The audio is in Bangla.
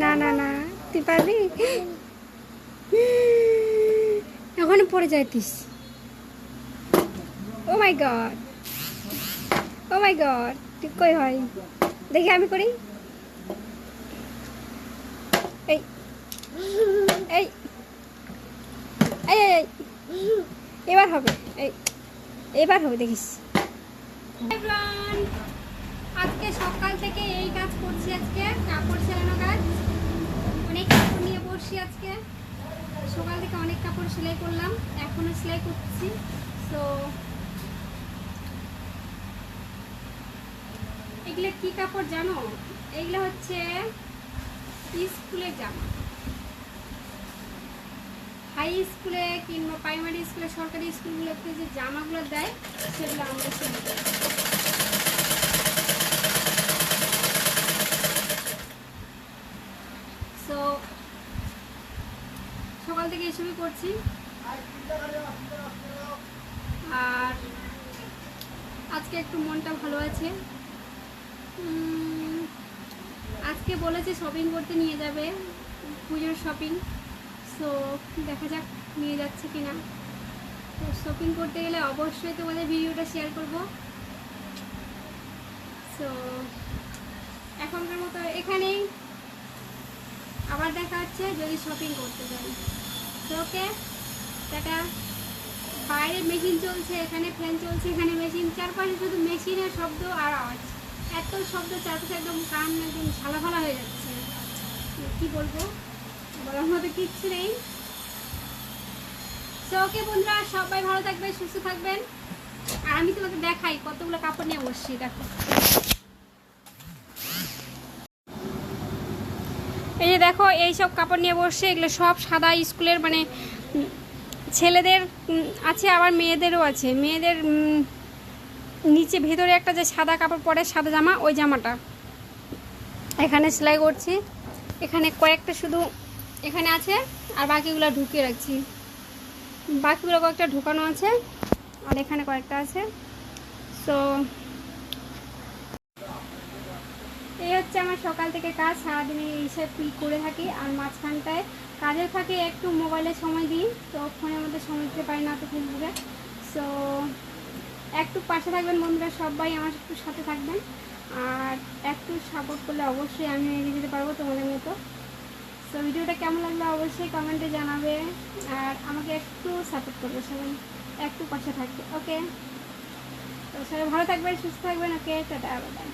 না না না, তুই পারবি? ওখানে পড়ে যাইতিস। ও মাই গড ও মাই গড তুই কই হয়? দেখি আমি করি। এই এই এই এবার হবে, এই, এবার হবে, দেখিস। আজকে সকাল থেকে এই কাজ করছি আজকে, কাপড় সেলানো কাজ। অনেক কাপড় নিয়ে বসছি আজকে। সকাল থেকে অনেক কাপড় সেলাই করলাম, এখনও সেলাই করছি। তো এগুলো কি কাপড় জানো? এগুলো হচ্ছে স্কুলের জামা। হাই স্কুলে কিংবা প্রাইমারি স্কুলে, সরকারি স্কুলগুলোতে যে জামাগুলো দেয়, সেগুলো আমরা সেলাই করি সো সকাল থেকে এসবই করছি। আর আজকে একটু মনটা ভালো আছে। আজকে বলেছে শপিং করতে নিয়ে যাবে, পুজোর শপিং সো দেখা যাক নিয়ে যাচ্ছে কিনা। তো শপিং করতে গেলে অবশ্যই তোমাদের ভিডিওটা শেয়ার করব। সো এখনকার মতো এখানেই। আবার দেখা হচ্ছে যদি শপিং করতে যাই। তো ওকে, টাটা। বাইরে মেশিন চলছে, এখানে ফ্যান চলছে, এখানে মেশিন চারপাশে শুধু মেশিনের শব্দ আর আওয়াজ। এত শব্দ চারপাশে একদম কান একদম ঝালা ফালা হয়ে যাচ্ছে। কি বলব? বলার মতো কিচ্ছু নেই। তো ওকে বন্ধুরা, সবাই ভালো থাকবেন, সুস্থ থাকবেন। আর আমি তোমাকে দেখাই কতগুলো কাপড় নিয়ে বসছি, দেখো। এই যে দেখো, এই সব কাপড় নিয়ে বসছে এগুলো সব সাদা স্কুলের মানে ছেলেদের আছে, আবার মেয়েদেরও আছে। মেয়েদের নিচে ভেতরে একটা যে সাদা কাপড় পরে, সাদা জামা, ওই জামাটা। এখানে সেলাই করছি। এখানে কয়েকটা শুধু, এখানে আছে, আর বাকিগুলো ঢুকিয়ে রাখছি। বাকিগুলো কয়েকটা ঢুকানো আছে, আর এখানে কয়েকটা আছে। সো এই হচ্ছে আমার সকাল থেকে কাজ সারাদিনে এইসব করে থাকি? আর মাঝখানটায় কাজের ফাঁকে একটু মোবাইলে সময় দিই, তো ফোনের মধ্যে সময় দিতে পারি না তো ফেসবুকে সো একটু পাশে থাকবেন বন্ধুরা সবাই, আমার একটু সাথে থাকবেন। আর একটু সাপোর্ট করলে অবশ্যই আমি এগিয়ে যেতে পারব তোমাদের মতো। তো ভিডিওটা কেমন লাগল অবশ্যই কমেন্টে জানাবে। আর আমাকে একটু সাপোর্ট করবে সবাই, একটু পাশে থাকবে ওকে তো সবাই ভালো থাকবেন, সুস্থ থাকবেন ওকে টাটা বাই